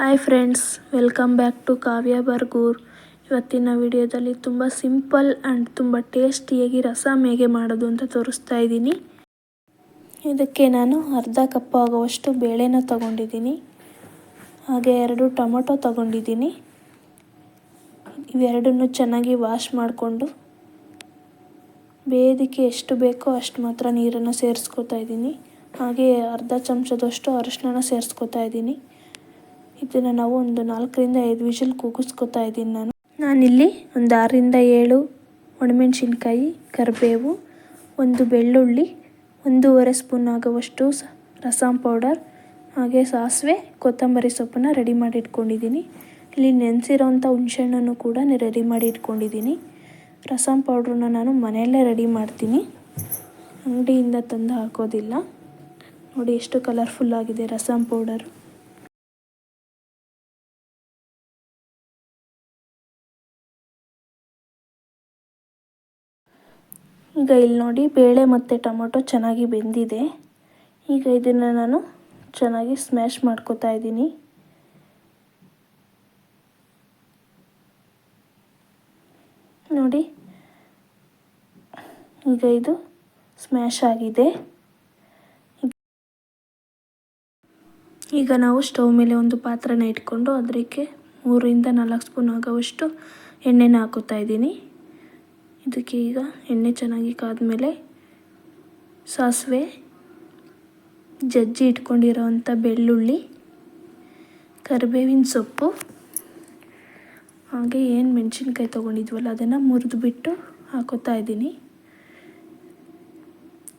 Hi friends welcome back to Kavya Bargur ಇವತ್ತಿನ ವಿಡಿಯೋದಲ್ಲಿ ತುಂಬ ಸಿಂಪಲ್ ಆ್ಯಂಡ್ ತುಂಬ ಟೇಸ್ಟಿಯಾಗಿ ರಸಮ್ ಹೇಗೆ ಮಾಡೋದು ಅಂತ ತೋರಿಸ್ತಾ ಇದ್ದೀನಿ. ಇದಕ್ಕೆ ನಾನು ಅರ್ಧ ಕಪ್ ಆಗುವಷ್ಟು ಬೇಳೆನ ತಗೊಂಡಿದ್ದೀನಿ. ಹಾಗೆ ಎರಡು ಟೊಮೊಟೊ ತಗೊಂಡಿದ್ದೀನಿ. ಇವೆರಡನ್ನು ಚೆನ್ನಾಗಿ ವಾಶ್ ಮಾಡಿಕೊಂಡು ಬೇಯೋದಕ್ಕೆ ಎಷ್ಟು ಬೇಕೋ ಅಷ್ಟು ಮಾತ್ರ ನೀರನ್ನು ಸೇರಿಸ್ಕೋತಾ ಇದ್ದೀನಿ. ಹಾಗೆ ಅರ್ಧ ಚಮಚದಷ್ಟು ಅರಿಶಿನ ಸೇರಿಸ್ಕೋತಾ ಇದ್ದೀನಿ. ಇದನ್ನು ನಾವು ಒಂದು ನಾಲ್ಕರಿಂದ ಐದು ವಿಷಲ್ ಕೂಗಿಸ್ಕೊತಾ ಇದ್ದೀನಿ ನಾನು. ನಾನಿಲ್ಲಿ ಒಂದು ಆರರಿಂದ ಏಳು ಒಣಮೆಣಸಿನ್ಕಾಯಿ, ಕರಿಬೇವು, ಒಂದು ಬೆಳ್ಳುಳ್ಳಿ, ಒಂದೂವರೆ ಸ್ಪೂನ್ ಆಗುವಷ್ಟು ರಸಂ ಪೌಡರ್, ಹಾಗೆ ಸಾಸಿವೆ, ಕೊತ್ತಂಬರಿ ಸೊಪ್ಪನ್ನು ರೆಡಿ ಮಾಡಿ ಇಟ್ಕೊಂಡಿದ್ದೀನಿ. ಇಲ್ಲಿ ನೆನೆಸಿರೋಂಥ ಹುಣಸೆಹಣ್ಣನ್ನು ಕೂಡ ರೆಡಿ ಮಾಡಿ ಇಟ್ಕೊಂಡಿದ್ದೀನಿ. ರಸಂ ಪೌಡ್ರನ್ನ ನಾನು ಮನೆಯಲ್ಲೇ ರೆಡಿ ಮಾಡ್ತೀನಿ. ಅಂಗಡಿಯಿಂದ ತಂದು ಹಾಕೋದಿಲ್ಲ. ನೋಡಿ ಎಷ್ಟು ಕಲರ್ಫುಲ್ ಆಗಿದೆ ರಸಂ ಪೌಡರು. ಈಗ ಇಲ್ಲಿ ನೋಡಿ ಬೇಳೆ ಮತ್ತು ಟೊಮೊಟೊ ಚೆನ್ನಾಗಿ ಬೆಂದಿದೆ. ಈಗ ಇದನ್ನು ನಾನು ಚೆನ್ನಾಗಿ ಸ್ಮ್ಯಾಶ್ ಮಾಡ್ಕೋತಾ ಇದ್ದೀನಿ. ನೋಡಿ, ಈಗ ಇದು ಸ್ಮ್ಯಾಶ್ ಆಗಿದೆ. ಈಗ ನಾವು ಸ್ಟವ್ ಮೇಲೆ ಒಂದು ಪಾತ್ರನ ಇಟ್ಕೊಂಡು ಅದಕ್ಕೆ ಮೂರಿಂದ ನಾಲ್ಕು ಸ್ಪೂನ್ ಆಗೋವಷ್ಟು ಎಣ್ಣೆನ ಹಾಕೋತಾ ಇದ್ದೀನಿ. ಇದಕ್ಕೆ ಈಗ ಎಣ್ಣೆ ಚೆನ್ನಾಗಿ ಕಾದ್ಮೇಲೆ ಸಾಸಿವೆ, ಜಜ್ಜಿ ಇಟ್ಕೊಂಡಿರೋವಂಥ ಬೆಳ್ಳುಳ್ಳಿ, ಕರಿಬೇವಿನ ಸೊಪ್ಪು, ಹಾಗೆ ಏನು ಮೆಣಸಿನ್ಕಾಯಿ ತೊಗೊಂಡಿದ್ವಲ್ಲ ಅದನ್ನು ಮುರಿದುಬಿಟ್ಟು ಹಾಕೋತಾ ಇದ್ದೀನಿ.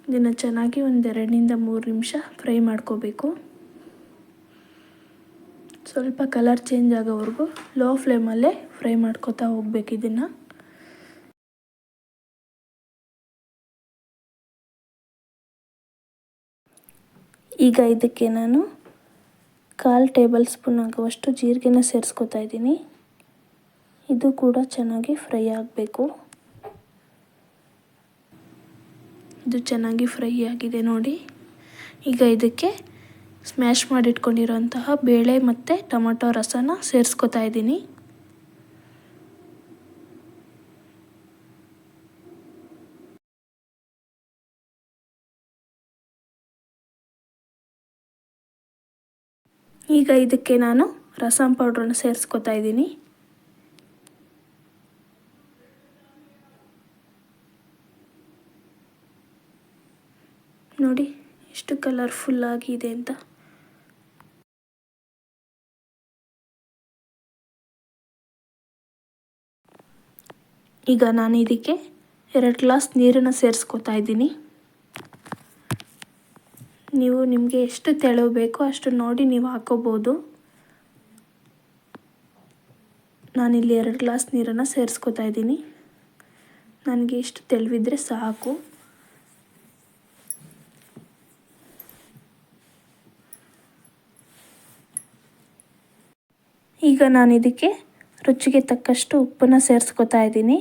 ಇದನ್ನು ಚೆನ್ನಾಗಿ ಒಂದೆರಡರಿಂದ ಮೂರು ನಿಮಿಷ ಫ್ರೈ ಮಾಡ್ಕೋಬೇಕು. ಸ್ವಲ್ಪ ಕಲರ್ ಚೇಂಜ್ ಆಗೋವರೆಗೂ ಲೋ ಫ್ಲೇಮಲ್ಲೇ ಫ್ರೈ ಮಾಡ್ಕೋತಾ ಹೋಗ್ಬೇಕು ಇದನ್ನು. ಈಗ ಇದಕ್ಕೆ ನಾನು ಕಾಲು ಟೇಬಲ್ ಸ್ಪೂನ್ ಆಗುವಷ್ಟು ಜೀರಿಗೆನ ಸೇರಿಸ್ಕೊತಾ ಇದ್ದೀನಿ. ಇದು ಕೂಡ ಚೆನ್ನಾಗಿ ಫ್ರೈ ಆಗಬೇಕು. ಇದು ಚೆನ್ನಾಗಿ ಫ್ರೈ ಆಗಿದೆ ನೋಡಿ. ಈಗ ಇದಕ್ಕೆ ಸ್ಮ್ಯಾಶ್ ಮಾಡಿಟ್ಕೊಂಡಿರೋಂತಹ ಬೇಳೆ ಮತ್ತು ಟೊಮೊಟೊ ರಸನ ಸೇರಿಸ್ಕೊತಾ ಇದ್ದೀನಿ. ಈಗ ಇದಕ್ಕೆ ನಾನು ರಸಂ ಪೌಡ್ರನ್ನು ಸೇರಿಸ್ಕೊತಾ ಇದ್ದೀನಿ. ನೋಡಿ ಎಷ್ಟು ಕಲರ್ಫುಲ್ ಆಗಿದೆ ಅಂತ. ಈಗ ನಾನು ಇದಕ್ಕೆ ಎರಡು ಗ್ಲಾಸ್ ನೀರನ್ನು ಸೇರಿಸ್ಕೊತಾ ಇದ್ದೀನಿ. ನೀವು ನಿಮಗೆ ಎಷ್ಟು ತೆಳು ಅಷ್ಟು ನೋಡಿ ನೀವು ಹಾಕೋಬೋದು. ನಾನಿಲ್ಲಿ ಎರಡು ಗ್ಲಾಸ್ ನೀರನ್ನು ಸೇರಿಸ್ಕೊತಾ ಇದ್ದೀನಿ. ನನಗೆ ಇಷ್ಟು ತೆಳುವಿದ್ರೆ ಸಾಕು. ಈಗ ನಾನು ಇದಕ್ಕೆ ರುಚಿಗೆ ತಕ್ಕಷ್ಟು ಉಪ್ಪನ್ನು ಸೇರಿಸ್ಕೊತಾ ಇದ್ದೀನಿ.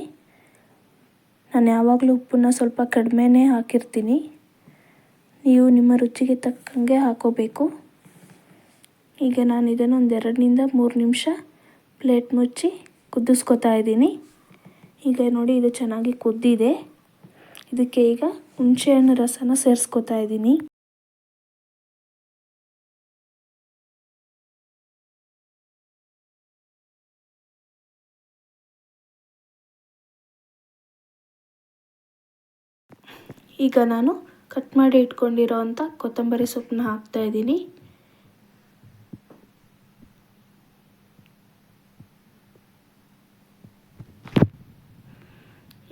ನಾನು ಯಾವಾಗಲೂ ಉಪ್ಪನ್ನು ಸ್ವಲ್ಪ ಕಡಿಮೆನೇ ಹಾಕಿರ್ತೀನಿ. ನೀವು ನಿಮ್ಮ ರುಚಿಗೆ ತಕ್ಕಂಗೆ ಹಾಕೋಬೇಕು. ಈಗ ನಾನು ಇದನ್ನು ಒಂದು ಎರಡರಿಂದ ಮೂರು ನಿಮಿಷ ಪ್ಲೇಟ್ ಮುಚ್ಚಿ ಕುದಿಸ್ಕೊತಾ ಇದ್ದೀನಿ. ಈಗ ನೋಡಿ ಇದು ಚೆನ್ನಾಗಿ ಕುದ್ದಿದೆ. ಇದಕ್ಕೆ ಈಗ ಹುಣಸೆಹಣ್ಣು ರಸನ ಸೇರಿಸ್ಕೊತಾ ಇದ್ದೀನಿ. ಈಗ ನಾನು ಕಟ್ ಮಾಡಿ ಇಟ್ಕೊಂಡಿರೋ ಅಂಥ ಕೊತ್ತಂಬರಿ ಸೊಪ್ಪನ್ನ ಹಾಕ್ತಾ ಇದ್ದೀನಿ.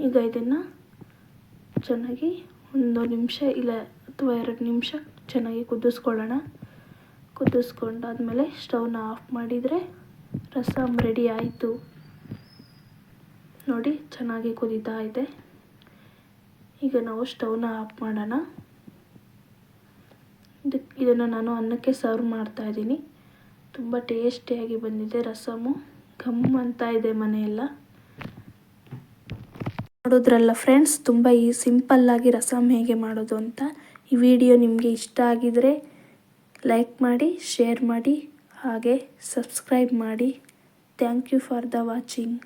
ಈಗ ಇದನ್ನು ಚೆನ್ನಾಗಿ ಒಂದು ನಿಮಿಷ ಇಲ್ಲ ಅಥವಾ ಎರಡು ನಿಮಿಷ ಚೆನ್ನಾಗಿ ಕುದಿಸ್ಕೊಳ್ಳೋಣ. ಕುದಿಸ್ಕೊಂಡಾದ್ಮೇಲೆ ಸ್ಟವ್ನ ಆಫ್ ಮಾಡಿದರೆ ರಸಮ್ ರೆಡಿ ಆಯಿತು. ನೋಡಿ ಚೆನ್ನಾಗಿ ಕುದೀತಾ ಇದೆ. ಈಗ ನಾವು ಸ್ಟವ್ನ ಆಫ್ ಮಾಡೋಣ. ಇದಕ್ಕೆ ಇದನ್ನು ನಾನು ಅನ್ನಕ್ಕೆ ಸರ್ವ್ ಮಾಡ್ತಾ ಇದ್ದೀನಿ. ತುಂಬ ಟೇಸ್ಟಿಯಾಗಿ ಬಂದಿದೆ ರಸಮು. ಘಮ್ ಅಂತ ಇದೆ ಮನೆಯೆಲ್ಲ. ನೋಡೋದ್ರಲ್ಲ ಫ್ರೆಂಡ್ಸ್, ತುಂಬ ಈ ಸಿಂಪಲ್ಲಾಗಿ ರಸಮ್ ಹೇಗೆ ಮಾಡೋದು ಅಂತ. ಈ ವಿಡಿಯೋ ನಿಮಗೆ ಇಷ್ಟ ಆಗಿದರೆ ಲೈಕ್ ಮಾಡಿ, ಶೇರ್ ಮಾಡಿ, ಹಾಗೆ ಸಬ್ಸ್ಕ್ರೈಬ್ ಮಾಡಿ. Thank you for the watching.